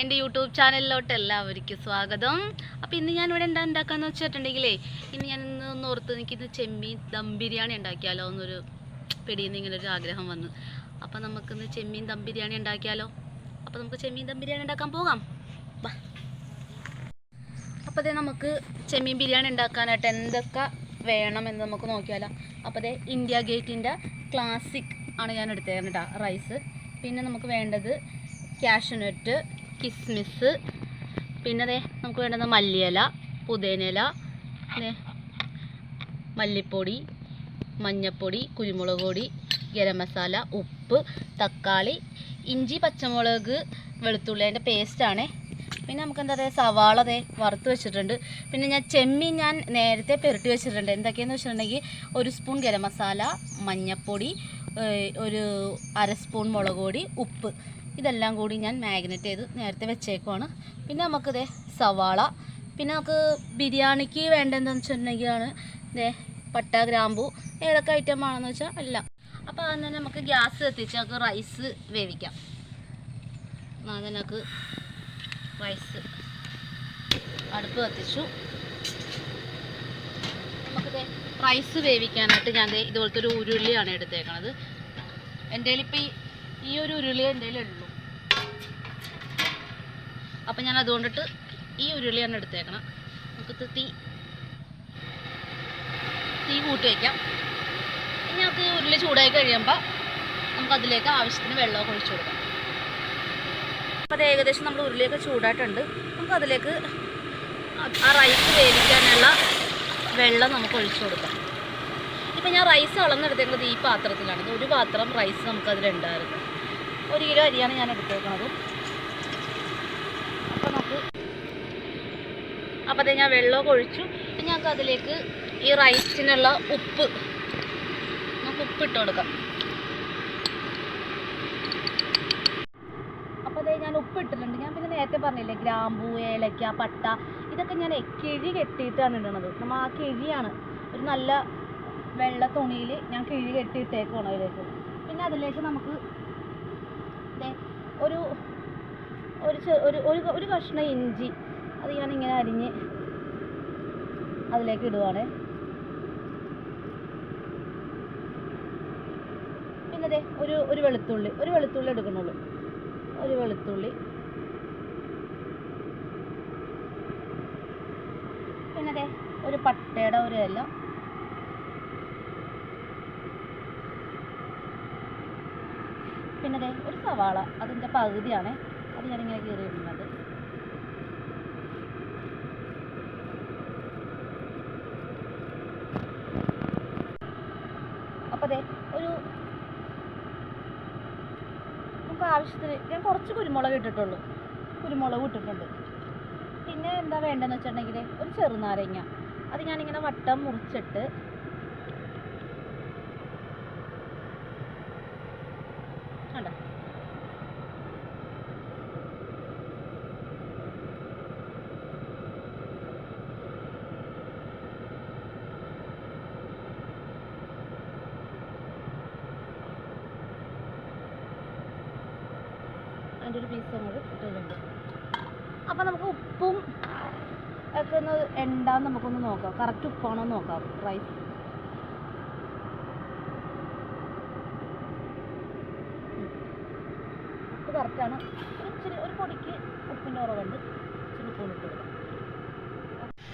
എന്റെ യൂട്യൂബ് ചാനലിലോട്ട് എല്ലാവർക്കും സ്വാഗതം. അപ്പോൾ ഇന്ന് ഞാൻ ഇവിടെ എന്താ ഉണ്ടാക്കാന്ന് വെച്ചിട്ടുണ്ടെങ്കിലേ ഇന്ന് ഞാൻ ഇന്ന് ഒന്ന് ഓർത്ത് എനിക്കിന്ന് ചെമ്മീൻ ദം ബിരിയാണി ഉണ്ടാക്കിയാലോ എന്നൊരു പിടിയിൽ ഇങ്ങനെ ഒരു ആഗ്രഹം വന്നു. അപ്പോൾ നമുക്കിന്ന് ചെമ്മീൻ ദം ബിരിയാണി ഉണ്ടാക്കിയാലോ? അപ്പോൾ നമുക്ക് ചെമ്മീൻ ദം ബിരിയാണി ഉണ്ടാക്കാൻ പോകാം. വാ. അപ്പോൾ അതേ നമുക്ക് ചെമ്മീൻ ബിരിയാണി ഉണ്ടാക്കാനായിട്ട് എന്തൊക്കെ വേണമെന്ന് നമുക്ക് നോക്കിയാലോ. അപ്പോൾ അതേ ഇന്ത്യ ഗേറ്റിന്റെ ക്ലാസിക് ആണ് ഞാൻ എടുത്തേക്കുന്നത് റൈസ്. പിന്നെ നമുക്ക് വേണ്ടത് കാഷ്യൂനട്ട് കിസ്മിസ്. പിന്നെ ദേ നമുക്ക് വേണ്ടത് മല്ലിയില പുതേനില മല്ലിപ്പൊടി മഞ്ഞപ്പൊടി കുരുമുളക് പൊടി ഗരം മസാല ഉപ്പ് തക്കാളി ഇഞ്ചി പച്ചമുളക് വെളുത്തുള്ളി അതിന്റെ പേസ്റ്റാണ് പിന്നെ നമുക്ക് എന്താ പറയുക സവാള അതെ വറുത്ത് വെച്ചിട്ടുണ്ട്. പിന്നെ ഞാൻ ചെമ്മീൻ ഞാൻ നേരത്തെ പെരട്ടി വെച്ചിട്ടുണ്ട്. എന്തൊക്കെയാണെന്ന് വെച്ചിട്ടുണ്ടെങ്കിൽ ഒരു സ്പൂൺ ഗരം മസാല മഞ്ഞപ്പൊടി ഒരു അര സ്പൂൺ മുളക് പൊടി ഉപ്പ്. ഇതെല്ലാം കൂടി ഞാൻ മാഗ്നറ്റ് ചെയ്ത് നേരത്തെ വെച്ചേക്കുവാണ്. പിന്നെ നമുക്ക് ദേ സവാള. പിന്നെ നമുക്ക് ബിരിയാണിക്ക് വേണ്ടതെന്ന് വെച്ചിട്ടുണ്ടെങ്കിലാണ് ഇതേ പട്ട ഗ്രാമ്പു ഏതൊക്കെ ഐറ്റം ആണെന്ന് വെച്ചാൽ എല്ലാം. അപ്പോൾ അതിന് നമുക്ക് ഗ്യാസ് കത്തിച്ച് നമുക്ക് റൈസ് വേവിക്കാം. നമുക്ക് റൈസ് അടുപ്പ് കത്തിച്ചു. നമുക്ക് റൈസ് വേവിക്കാനായിട്ട് ഞാൻ ഇതുപോലത്തെ ഒരു ഉരുളിയാണ് എടുത്തേക്കണത്. എന്റെ കയ്യിലിപ്പോൾ ഈ ഈ ഒരു ഉരുളി എന്റെ കയ്യിലുള്ളൂ അപ്പം ഞാൻ അതുകൊണ്ടിട്ട് ഈ ഉരുളിയാണ് എടുത്തേക്കണം. നമുക്ക് തീ തീ കൂട്ടി വയ്ക്കാം ഇനി നമുക്ക് ഉരുളി ചൂടായി കഴിയുമ്പോൾ നമുക്ക് അതിലേക്ക് ആവശ്യത്തിന് വെള്ളമൊക്കെ ഒഴിച്ചു കൊടുക്കാം. അപ്പോൾ അത് ഏകദേശം നമ്മൾ ഉരുളിയൊക്കെ ചൂടായിട്ടുണ്ട്. നമുക്ക് അതിലേക്ക് ആ- റൈസ് വേവിക്കാനുള്ള വെള്ളം നമുക്ക് ഒഴിച്ചു കൊടുക്കാം. ഇപ്പം ഞാൻ റൈസ് അളന്നെടുത്തേക്കുന്നത് ഈ പാത്രത്തിലാണ്. ഒരു പാത്രം റൈസ് നമുക്കതിലുണ്ടായിരുന്നു. ഒരു കിലോ അരിയാണ് ഞാൻ എടുത്തേക്കുന്നത് നമുക്ക് അപ്പോൾ അതേ ഞാൻ വെള്ളമൊക്കെ ഒഴിച്ചു. ഞങ്ങൾക്ക് അതിലേക്ക് ഈ റൈസിനുള്ള ഉപ്പ്. നമുക്ക് ഉപ്പ് ഇട്ട് കൊടുക്കാം. അപ്പോൾ അതേ ഞാൻ ഉപ്പ് ഇട്ടിട്ടുണ്ട്. ഞാൻ പിന്നെ നേരത്തെ പറഞ്ഞില്ലേ ഗ്രാമ്പൂ ഏലക്ക പട്ട ഇതൊക്കെ ഞാൻ കിഴി കെട്ടിയിട്ടാണ് ഇടണത്. നമ്മൾ ആ കിഴിയാണ് ഒരു നല്ല വെള്ള തുണിയിൽ ഞാൻ കിഴി കെട്ടിയിട്ടേക്കാണ് അതിലേക്ക്. പിന്നെ അതിലേക്ക് നമുക്ക് ഒരു ഒരു ഒരു ഒരു ഒരു കഷ്ണം ഇഞ്ചി അത് ഞാനിങ്ങനെ അരിഞ്ഞ് അതിലേക്ക് ഇടുവാണ്. പിന്നെ ഒരു ഒരു വെളുത്തുള്ളി ഒരു വെളുത്തുള്ളി എടുക്കണുള്ളൂ ഒരു വെളുത്തുള്ളി. പിന്നെ ഒരു പട്ടയുടെ ഒരു ഇല. പിന്നെ ഒരു സവാള അതിന്റെ പകുതിയാണ്. അത് ഞാനിങ്ങനെ കീറി ഇടുന്നത് അപ്പോൾ ദേ ഒരു നമുക്ക് ആവശ്യത്തിന് ഞാൻ കുറച്ച് കുരുമുളക് ഇട്ടിട്ടുള്ളൂ. കുരുമുളക് ഇട്ടിട്ടുണ്ട്. പിന്നെ എന്താ വേണ്ടതെന്ന് വെച്ചിട്ടുണ്ടെങ്കിൽ ഒരു ചെറുനാരങ്ങ. അത് ഞാനിങ്ങനെ വട്ടം മുറിച്ചിട്ട് കണ്ടോ അതിന്റെ ഒരു പീസ് അങ്ങോട്ട് ഇട്ടിട്ടുണ്ട് അപ്പോൾ നമുക്ക് ഉപ്പും ഒക്കെ ഒന്ന് ഉണ്ടാന്ന് നമുക്കൊന്ന് നോക്കാം കറക്റ്റ് ഉപ്പാണോ എന്ന് നോക്കാം റൈസ് ഉപ്പ് കറക്റ്റാണ് ഇച്ചിരി ഒരു പൊടിക്ക് ഉപ്പിന്റെ കുറവുണ്ട്. ഇച്ചിരി ഉപ്പ് ഇട്ട് കൊടുക്കാം.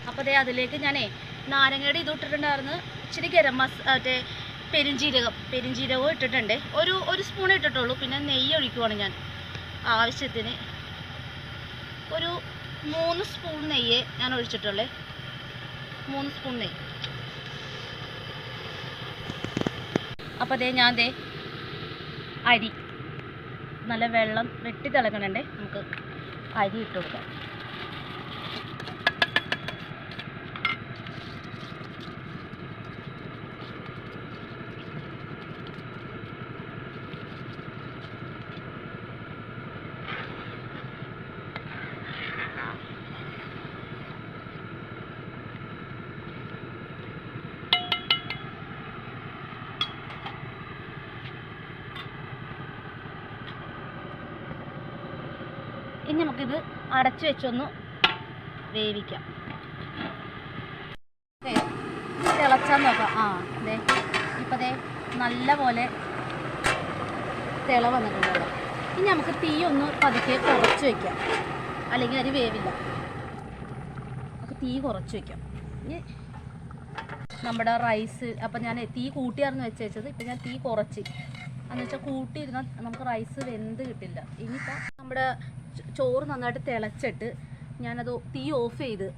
അപ്പോൾ അതേ അതിലേക്ക് ഞാനേ നാരങ്ങയുടെ ഇത് ഇട്ടിട്ടുണ്ടായിരുന്നു. ഇച്ചിരി ഗരം മസ മറ്റേ പെരിഞ്ജീരകം പെരിഞ്ജീരകവും ഇട്ടിട്ടുണ്ട്. ഒരു ഒരു സ്പൂൺ ഇട്ടിട്ടുള്ളൂ. പിന്നെ നെയ്യ് ഒഴിക്കുവാണ് ഞാൻ ആവശ്യത്തിന്. ഒരു മൂന്ന് സ്പൂൺ നെയ്യ് ഞാൻ ഒഴിച്ചിട്ടുള്ളേ. മൂന്ന് സ്പൂൺ നെയ്യ്. അപ്പോൾ അതേ ഞാൻ ദേ അരി നല്ല വെള്ളം വെട്ടി തിളക്കണണ്ടേ. നമുക്ക് അരി ഇട്ട് കൊടുക്കാം. അടച്ചു വെച്ചൊന്ന് വേവിക്കാം. തിളച്ചാൽ നോക്കാം. ആ അതെ ഇപ്പം ദേ നല്ല പോലെ തിള വന്നിട്ടുണ്ട്. ഇനി നമുക്ക് തീ ഒന്ന് പതുക്കെ കുറച്ച് വെക്കാം. അല്ലെങ്കിൽ അരി വേവില്ല. നമുക്ക് തീ കുറച്ച് വെക്കാം. ഇനി നമ്മുടെ റൈസ് അപ്പം ഞാൻ തീ കൂട്ടിയായിരുന്നു വെച്ച് വെച്ചത് ഇപ്പം ഞാൻ തീ കുറച്ച്. എന്ന് വെച്ചാൽ കൂട്ടിയിരുന്നാൽ നമുക്ക് റൈസ് വെന്ത് കിട്ടില്ല. ഇനിയിപ്പോൾ നമ്മുടെ ചോറ് നന്നായിട്ട് തിളച്ചിട്ട് ഞാനത് തീ ഓഫ് ചെയ്ത്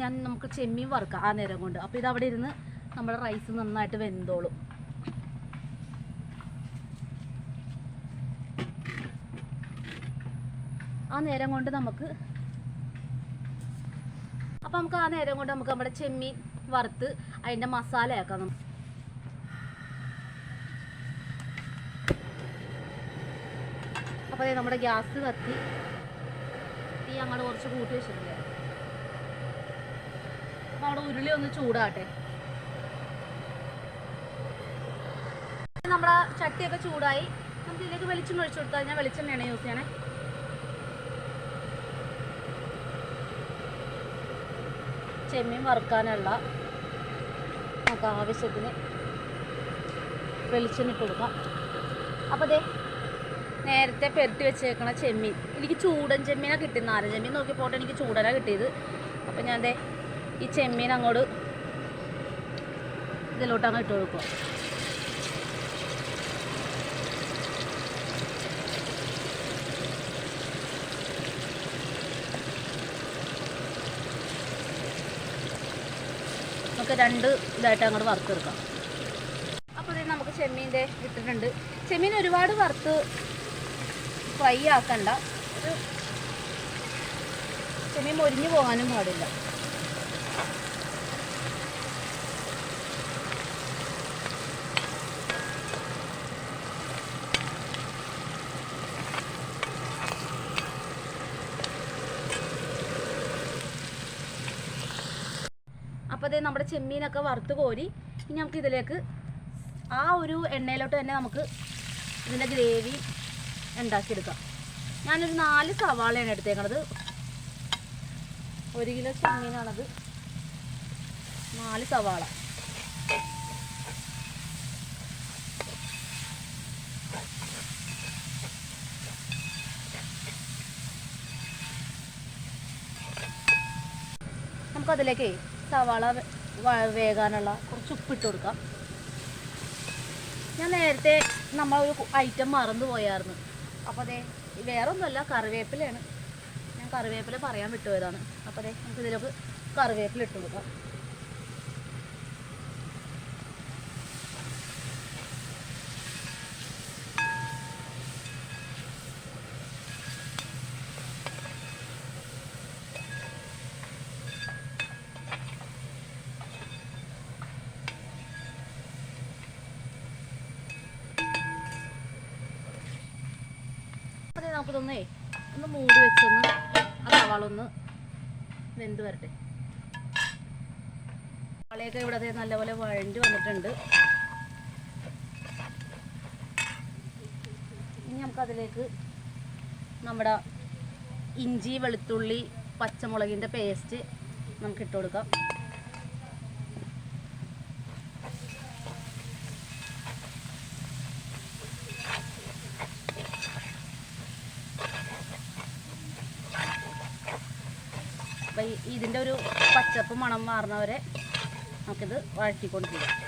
ഞാൻ നമുക്ക് ചെമ്മീൻ വറുക്കാം ആ നേരം കൊണ്ട്. അപ്പോൾ ഇത് അവിടെ ഇരുന്ന് നമ്മുടെ റൈസ് നന്നായിട്ട് വെന്തോളും. ആ നേരം കൊണ്ട് നമുക്ക് അപ്പം നമുക്ക് ആ നേരം കൊണ്ട് നമുക്ക് നമ്മുടെ ചെമ്മീൻ വറുത്ത് അതിന്റെ മസാലയാക്കാം. നമുക്ക് അപ്പോൾ ദേ നമ്മുടെ ഗ്യാസ് കത്തി. തീ അങ്ങോട്ട് കുറച്ച് കൂട്ടി വെച്ചിട്ടുണ്ട്. അപ്പോൾ അവിടെ ഉരുളി ഒന്ന് ചൂടാട്ടെ നമ്മുടെ ചട്ടിയൊക്കെ ചൂടായി. നമുക്ക് ഇതിലേക്ക് വെളിച്ചെണ്ണ ഒഴിച്ചു കൊടുത്താൽ ഞാൻ വെളിച്ചെണ്ണയാണ് യൂസ് ചെയ്യണേ. ചെമ്മീൻ വറുക്കാനുള്ള നമുക്ക് ആവശ്യത്തിന് വെളിച്ചെണ്ണ കൊടുക്കാം. അപ്പോൾ ദേ നേരത്തെ പെരട്ടി വെച്ചേക്കണ ചെമ്മീൻ. എനിക്ക് ചൂടൻ ചെമ്മീനാണ് കിട്ടിയത്. നാരൻ ചെമ്മീൻ നോക്കിയപ്പോൾ എനിക്ക് ചൂടനാണ് കിട്ടിയത്. അപ്പം ഞാൻ ദേ ഈ ചെമ്മീൻ അങ്ങോട്ട് ഇതിലോട്ട് അങ്ങ് ഇട്ട് കൊടുക്കുക നമുക്ക് രണ്ട് ഇതായിട്ട് അങ്ങോട്ട് വറുത്തെടുക്കാം. അപ്പോൾ നമുക്ക് ചെമ്മീന്റെ ഇട്ടിട്ടുണ്ട്. ചെമ്മീൻ ഒരുപാട് വറുത്ത് ഫ്രൈ ആക്കണ്ട. ഒരു മൊരിഞ്ഞു പോകാനും പാടില്ല. അപ്പോൾ അതേ നമ്മുടെ ചെമ്മീനൊക്കെ വറുത്ത് കോരി ഇനി നമുക്ക് ഇതിലേക്ക് ആ ഒരു എണ്ണയിലോട്ട് തന്നെ നമുക്ക് ഇതിന്റെ ഗ്രേവി ഉണ്ടാക്കിയെടുക്കാം. ഞാനൊരു നാല് സവാളയാണ് എടുത്തേക്കണത്. ഒരു കിലോ ചെമ്മീനാണത്. നാല് സവാള. നമുക്കതിലേക്ക് സവാള വേകാനുള്ള കുറച്ച് ഉപ്പിട്ട് കൊടുക്കാം. ഞാൻ നേരത്തെ നമ്മളൊരു ഐറ്റം മറന്നു പോയായിരുന്നു അപ്പോൾ അതെ വേറെ ഒന്നുമല്ല കറിവേപ്പിലയാണ്. ഞാൻ കറിവേപ്പില പറയാൻ വിട്ടുപോയതാണ്. അപ്പോൾ അതെ നമുക്ക് ഇതിലേക്ക് കറിവേപ്പില ഇട്ട് കൊടുക്കാം അതെ നമുക്കിതൊന്നേ ഒന്ന് മൂടി വെച്ചൊന്ന് ഒന്ന് വെന്ത് വരട്ടെ. സവാളയൊക്കെ ഇവിടെ നല്ലപോലെ വഴഞ്ഞു വന്നിട്ടുണ്ട്. ഇനി നമുക്കതിലേക്ക് നമ്മുടെ ഇഞ്ചി വെളുത്തുള്ളി പച്ചമുളകിന്റെ പേസ്റ്റ് നമുക്ക് ഇട്ട് കൊടുക്കാം അപ്പം ഈ- ഇതിന്റെ ഒരു മണം മാറുന്നവരെ നമുക്കിത് വഴറ്റിക്കൊണ്ടിരിക്കാം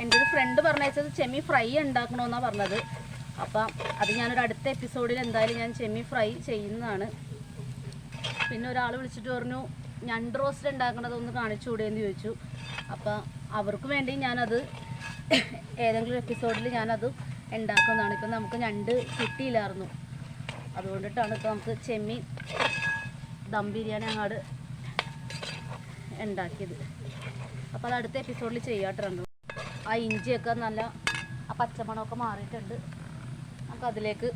എന്റെ ഒരു ഫ്രണ്ട് പറഞ്ഞത് ചെമ്മി ഫ്രൈ ഉണ്ടാക്കണമെന്നാണ് പറഞ്ഞത്. അപ്പം അത് ഞാനൊരു അടുത്ത എപ്പിസോഡിൽ എന്തായാലും ഞാൻ ചെമ്മി ഫ്രൈ ചെയ്യുന്നതാണ്. പിന്നെ ഒരാൾ വിളിച്ചിട്ട് പറഞ്ഞു ഞണ്ട് റോസ്റ്റ് ഉണ്ടാക്കണത് ഒന്ന് കാണിച്ചു എന്ന് ചോദിച്ചു. അപ്പം അവർക്ക് വേണ്ടി ഞാനത് ഏതെങ്കിലും എപ്പിസോഡിൽ ഞാനത് ഉണ്ടാക്കുന്നതാണ്. ഇപ്പം നമുക്ക് ഞണ്ട് കിട്ടിയില്ലായിരുന്നു. അതുകൊണ്ടിട്ടാണ് ഇപ്പം നമുക്ക് ചെമ്മീൻ ദം ബിരിയാണി അങ്ങാട് ഉണ്ടാക്കിയത്. അപ്പോൾ അത് അടുത്ത എപ്പിസോഡിൽ ചെയ്യാട്ടുണ്ട് ആ ഇഞ്ചിയൊക്കെ നല്ല ആ പച്ചമണമൊക്കെ മാറിയിട്ടുണ്ട്. നമുക്കതിലേക്ക്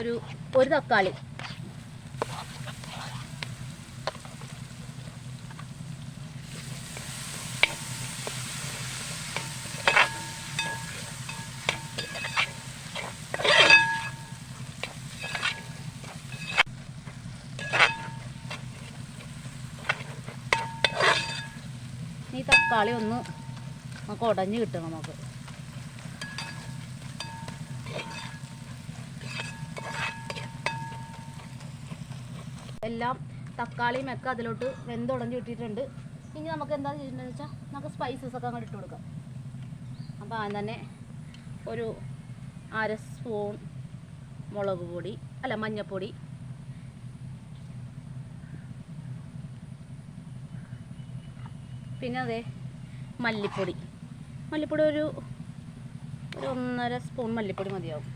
ഒരു ഒരു തക്കാളി ഈ തക്കാളി ഒന്ന് നമുക്ക് ഉടഞ്ഞ് കിട്ടണം നമുക്ക്. എല്ലാം തക്കാളിയും ഒക്കെ അതിലോട്ട് വെന്തുടഞ്ഞ് കിട്ടിയിട്ടുണ്ട്. ഇനി നമുക്ക് എന്താ ചെയ്യേണ്ടതെന്ന് വെച്ചാൽ നമുക്ക് സ്പൈസസ് ഒക്കെ അങ്ങോട്ട് ഇട്ട് കൊടുക്കാം. അപ്പോൾ ആദ്യം തന്നെ ഒരു അര സ്പൂൺ മുളക് പൊടി അല്ല മഞ്ഞൾപ്പൊടി. പിന്നെ അതെ മല്ലിപ്പൊടി. മല്ലിപ്പൊടി ഒരു ഒരു ഒന്നര സ്പൂൺ മല്ലിപ്പൊടി മതിയാവും.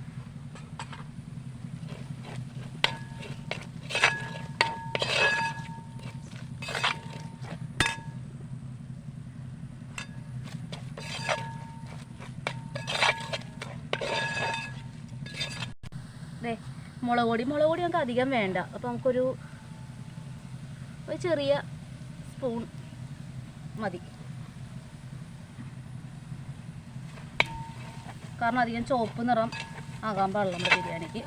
മുളക് പൊടി. മുളക് പൊടി നമുക്ക് അധികം വേണ്ട. അപ്പോൾ നമുക്കൊരു ഒരു ചെറിയ സ്പൂൺ മതി. കാരണം അധികം ചുവപ്പ് നിറം ആകാൻ പാടില്ല നമ്മുടെ ബിരിയാണിക്ക്.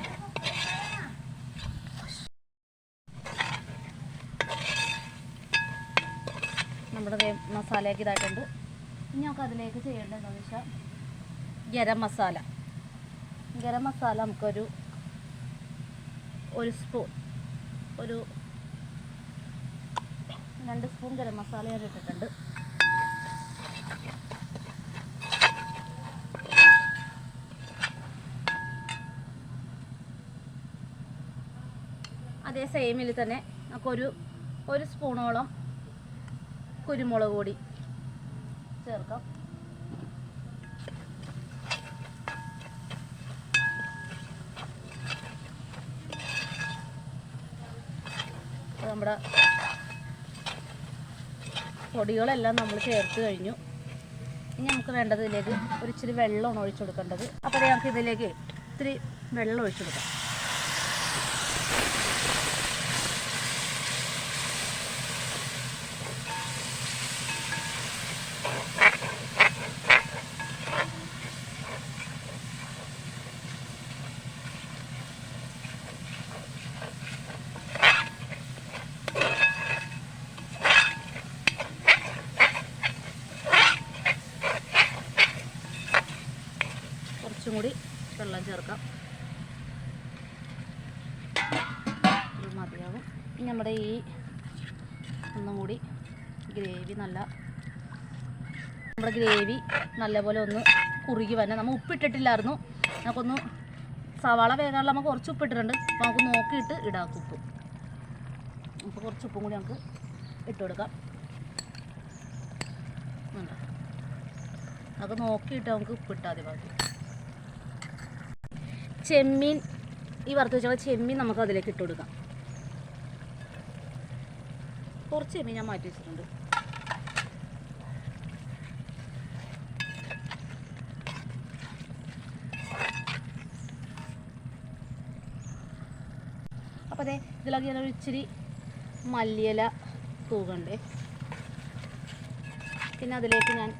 നമ്മുടെ മസാലയൊക്കെ ഇതായിട്ടുണ്ട്. ഇനി നമുക്ക് അതിലേക്ക് ചെയ്യേണ്ടത് എന്താണെന്ന് വെച്ചാൽ ഗരം മസാല. ഗരം മസാല നമുക്കൊരു ഒരു സ്പൂൺ ഒരു രണ്ട് സ്പൂൺ ഗരം മസാല ഞാൻ ഇട്ടിട്ടുണ്ട്. അതേ സെയിമിൽ തന്നെ നമുക്കൊരു ഒരു സ്പൂണോളം കുരുമുളക് പൊടി ചേർക്കാം. നമ്മുടെ പൊടികളെല്ലാം നമ്മൾ ചേർത്ത് കഴിഞ്ഞു. ഇനി നമുക്ക് വേണ്ടത് ഇതിലേക്ക് ഒരിച്ചിരി വെള്ളമാണ് ഒഴിച്ചു കൊടുക്കേണ്ടത്. അപ്പോൾ നമുക്ക് ഇതിലേക്ക് ഇത്തിരി വെള്ളം ഒഴിച്ചു കൊടുക്കാം കുറച്ചും കൂടി വെള്ളം ചേർക്കാം ഇത് മതിയാവും ഇനി നമ്മുടെ ഈ ഒന്നും കൂടി ഗ്രേവി നല്ല നമ്മുടെ ഗ്രേവി നല്ലപോലെ ഒന്ന് കുറുകി വരണം. നമ്മൾ ഉപ്പിട്ടിട്ടില്ലായിരുന്നു. നമുക്കൊന്ന് സവാള വേകാനുള്ള നമുക്ക് കുറച്ച് ഉപ്പിട്ടിട്ടുണ്ട്. അപ്പോൾ നമുക്ക് നോക്കിയിട്ട് ഇടാം ഉപ്പ്. അപ്പോൾ കുറച്ച് ഉപ്പും കൂടി നമുക്ക് ഇട്ട് കൊടുക്കാം. അത് നമുക്ക് നോക്കിയിട്ട് നമുക്ക് ഉപ്പിട്ടാൽ മതി ചെമ്മീൻ ഈ വറുത്ത് വെച്ചുള്ള ചെമ്മീൻ നമുക്ക് അതിലേക്ക് ഇട്ട് കൊടുക്കാം. കുറച്ച് ചെമ്മീൻ ഞാൻ മാറ്റി വെച്ചിട്ടുണ്ട് അപ്പോൾ അതെ ഇതിലേക്ക് ഞാനൊരു ഇച്ചിരി മല്ലിയില തൂകണ്ടേ പിന്നെ അതിലേക്ക് ഞാൻ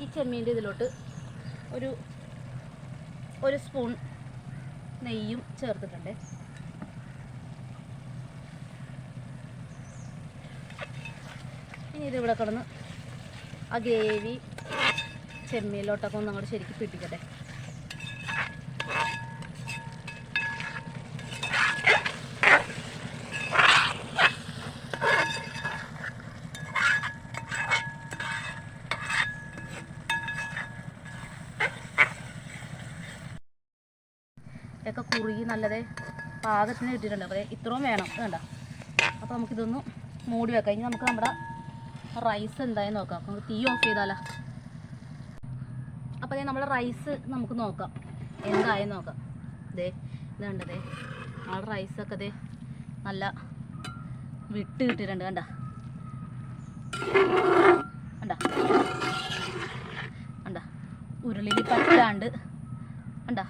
ഈ ചെമ്മീന്റെ ഇതിലോട്ട് ഒരു ഒരു സ്പൂൺ നെയ്യും ചേർത്തിട്ടുണ്ട്. ഇനി ഇതിവിടെ കിടന്ന് ആ ഗ്രേവി ചെമ്മീനിലോട്ടൊക്കെ ഒന്ന് അങ്ങോട്ട് ശരിക്കും പിടിക്കട്ടെ ഒക്കെ കുറുകി നല്ലത് പാകത്തിന് കിട്ടിയിട്ടുണ്ട് അപ്പോൾ ഇത്രയും വേണം. വേണ്ട അപ്പോൾ നമുക്കിതൊന്ന് മൂടി വെക്കാം. ഇനി നമുക്ക് നമ്മുടെ റൈസ് എന്തായി നോക്കാം. അപ്പോൾ നമുക്ക് തീ ഓഫ് ചെയ്താലോ? അപ്പോൾ അതേ നമ്മുടെ റൈസ് നമുക്ക് നോക്കാം. എന്തായി നോക്കാം. ദേ ഇത് കണ്ടതേ നമ്മുടെ റൈസൊക്കെ ദേ നല്ല വിട്ട് കിട്ടിയിട്ടുണ്ട്. കണ്ട? കണ്ട? കണ്ട? ഉരുളിയിൽ പറ്റാണ്ട് കണ്ട?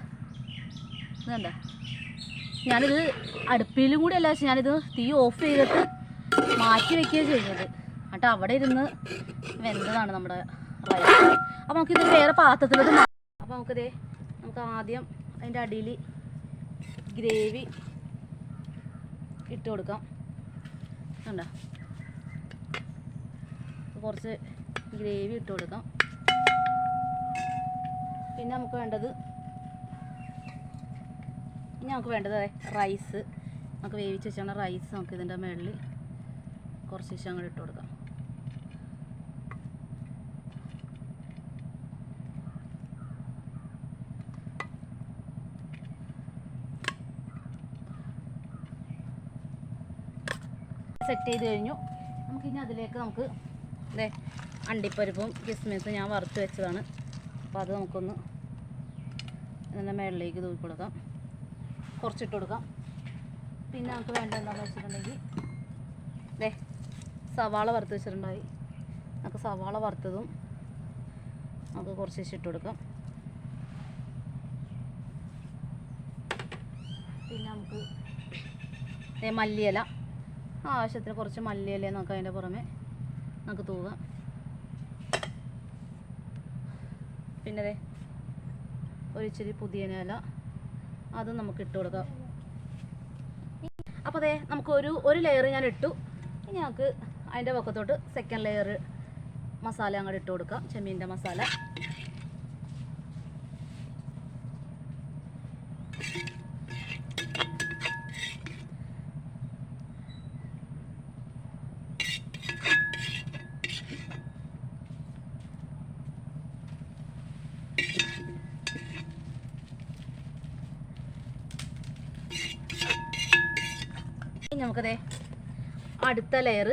ഇത് കണ്ട? ഞാനിത് അടുപ്പിലും കൂടി അല്ല പക്ഷെ ഞാനിത് തീ ഓഫ് ചെയ്തിട്ട് മാറ്റി വെക്കുകയാണ് ചെയ്യുന്നത്. എന്നിട്ട് അവിടെ ഇരുന്ന് വെന്തതാണ് നമ്മുടെ റൈസ്. അപ്പോൾ നമുക്കിത് വേറെ പാത്രത്തിലോട്ട് മാറ്റാം അപ്പോൾ നമുക്കിതേ നമുക്ക് ആദ്യം അതിന്റെ അടിയിൽ ഗ്രേവി ഇട്ട് കൊടുക്കാം. കണ്ടോ? കുറച്ച് ഗ്രേവി ഇട്ട് കൊടുക്കാം. പിന്നെ നമുക്ക് വേണ്ടത് ഇനി നമുക്ക് വേണ്ടത് റൈസ് നമുക്ക് വേവിച്ച് വെച്ചാണ് റൈസ് നമുക്ക് ഇതിന്റെ മുകളിൽ കുറച്ച് ശേഷം അങ്ങോട്ട് ഇട്ട് കൊടുക്കാം. സെറ്റ് ചെയ്ത് കഴിഞ്ഞു. നമുക്ക് ഇനി അതിലേക്ക് നമുക്ക് ഇതേ അണ്ടിപ്പരിപ്പും കിസ്മിസും ഞാൻ വറുത്ത് വെച്ചതാണ്. അപ്പോൾ അത് നമുക്കൊന്ന് ഇതിന്റെ മുകളിലേക്ക് തൂക്കി കൊടുക്കാം. കുറച്ചിട്ട് കൊടുക്കാം പിന്നെ നമുക്ക് വേണ്ട എന്താണെന്ന് വെച്ചിട്ടുണ്ടെങ്കിൽ ദേ സവാള വറുത്ത് വെച്ചിട്ടുണ്ടായി. നമുക്ക് സവാള വറുത്തതും നമുക്ക് കുറച്ച് വെച്ചിട്ട് കൊടുക്കാം പിന്നെ നമുക്ക് മല്ലിയില. ആവശ്യത്തിന് കുറച്ച് മല്ലിയില നമുക്ക് അതിന്റെ പുറമെ നമുക്ക് തൂകാം. പിന്നെ ഒരു ഇച്ചിരി പുതിയന ഇല അതും നമുക്ക് ഇട്ട് കൊടുക്കാം. അപ്പോൾ അതെ നമുക്ക് ഒരു ഒരു ലെയർ ഞാൻ ഇട്ടു. ഇനി നമുക്ക് അതിന്റെ പക്കത്തോട്ട് സെക്കൻഡ് ലെയർ മസാല അങ്ങോട്ട് ഇട്ട് കൊടുക്കാം ചെമ്മീന്റെ മസാല. നമുക്കതേ അടുത്ത ലെയർ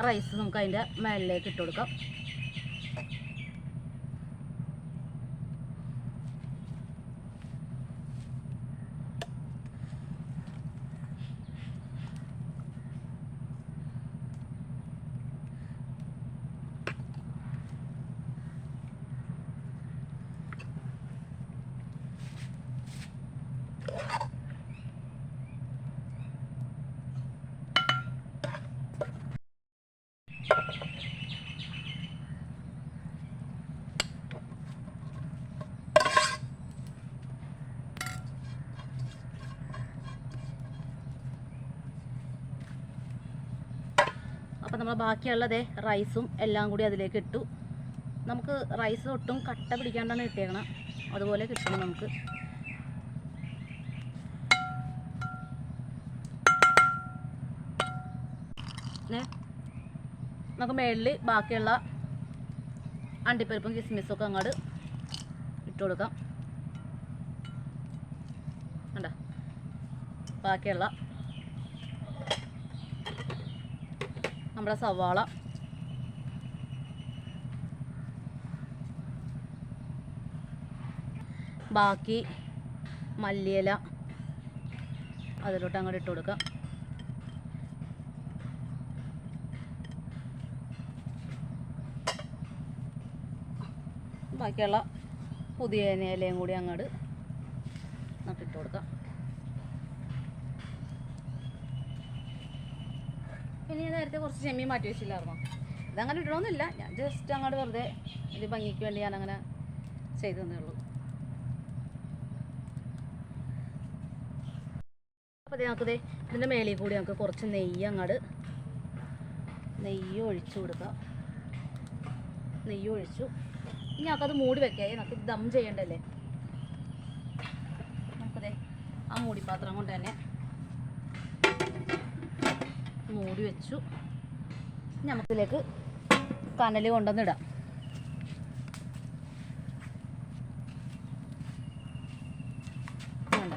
റൈസ് നമുക്ക് അതിന്റെ മേലിലേക്ക് ഇട്ട് കൊടുക്കാം അപ്പോൾ നമ്മൾ ബാക്കിയുള്ളതേ റൈസും എല്ലാം കൂടി അതിലേക്ക് ഇട്ടു. നമുക്ക് റൈസ് ഒട്ടും കട്ട പിടിക്കാണ്ടാണ് കിട്ടിയേക്കണം. അതുപോലെ കിട്ടണം നമുക്ക്. നമുക്ക് മേളിൽ ബാക്കിയുള്ള അണ്ടിപ്പരിപ്പും കിസ്മിസും ഒക്കെ അങ്ങോട്ട് ഇട്ട് കൊടുക്കാം. കണ്ട? ബാക്കിയുള്ള നമ്മുടെ സവാള. ബാക്കി മല്ലിയില. അതിലോട്ട് അങ്ങോട്ട് ഇട്ട് കൊടുക്കാം. ബാക്കിയുള്ള പുതിയ ഇലയും കൂടി അങ്ങോട്ട് ഇട്ട് കൊടുക്കാം. പിന്നെ ഞാൻ നേരത്തെ കുറച്ച് ചെമ്മീൻ മാറ്റി വെച്ചില്ലായിരുന്നു? ഇതങ്ങനെ ഇടണമെന്നില്ല ഞാൻ ജസ്റ്റ് അങ്ങോട്ട് വെറുതെ ഇത് ഭംഗിക്ക് വേണ്ടി ഞാൻ അങ്ങനെ ചെയ്തു തന്നേ ഉള്ളൂ. അപ്പോൾ ഞങ്ങൾക്ക് നമുക്കിത് ഇതിന്റെ മേലിൽ കൂടി നമുക്ക് കുറച്ച് നെയ്യ് അങ്ങോട്ട് നെയ്യ് ഒഴിച്ചു കൊടുക്കാം. നെയ്യ് ഒഴിച്ചു. ഇനി ഞങ്ങൾക്കത് മൂടി വെക്കാം. നമുക്ക് ദം ചെയ്യണ്ടല്ലേ നമുക്കതേ ആ മൂടിപ്പാത്രം കൊണ്ട് തന്നെ മൂടി വെച്ചു. നമുക്കിതിലേക്ക് കനൽ കൊണ്ടുവന്നിടാം വേണ്ട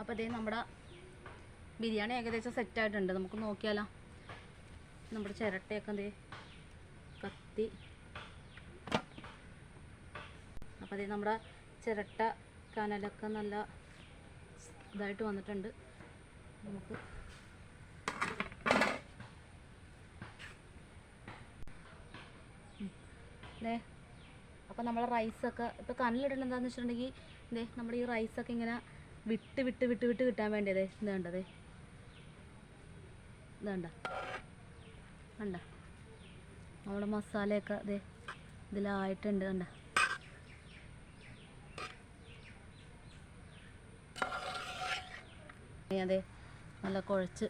അപ്പോൾ അതേ നമ്മുടെ ബിരിയാണി ഏകദേശം സെറ്റ് ആയിട്ടുണ്ട്. നമുക്ക് നോക്കിയാലോ. നമ്മുടെ ചിരട്ടയൊക്കെ എന്തേ കത്തി. അപ്പോൾ അതേ നമ്മുടെ ചിരട്ട കനലൊക്കെ നല്ല ഇതായിട്ട് വന്നിട്ടുണ്ട്. നമുക്ക് ദേ അപ്പോൾ നമ്മളെ റൈസൊക്കെ ഇപ്പോൾ കനലിടണം എന്താണെന്ന് വെച്ചിട്ടുണ്ടെങ്കിൽ ദേ നമ്മുടെ ഈ റൈസൊക്കെ ഇങ്ങനെ വിട്ട് വിട്ട് വിട്ട് വിട്ട് കിട്ടാൻ വേണ്ടിയതേ ഇത് വേണ്ടതേ ഇത് കണ്ട. നമ്മുടെ മസാലയൊക്കെ അതെ ഇതിലായിട്ടുണ്ട് കണ്ട. അതെ നല്ല കുഴച്ച്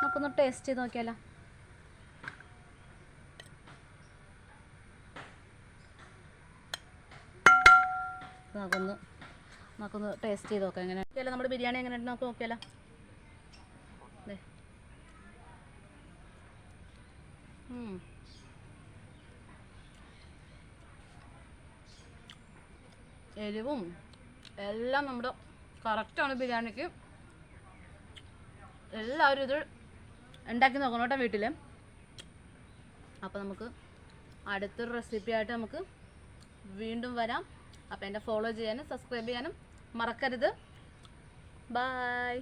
നമുക്കൊന്ന് ടേസ്റ്റ് ചെയ്ത് നോക്കിയാലോ. നമുക്കൊന്ന് നമുക്കൊന്ന് ടേസ്റ്റ് ചെയ്ത് നോക്കാം എങ്ങനെ. നമ്മുടെ ബിരിയാണി എങ്ങനെ നമുക്ക് നോക്കിയാലോ ദേ. ഉം. എരിവും എല്ലാം നമ്മുടെ കറക്റ്റാണ് ബിരിയാണിക്ക്. എല്ലാവരും ഇത് ഉണ്ടാക്കി നോക്കണം കേട്ടോ വീട്ടിൽ അപ്പോൾ നമുക്ക് അടുത്തൊരു റെസിപ്പി ആയിട്ട് നമുക്ക് വീണ്ടും വരാം. അപ്പോൾ എന്നെ ഫോളോ ചെയ്യാനും സബ്സ്ക്രൈബ് ചെയ്യാനും മറക്കരുത്. ബായ്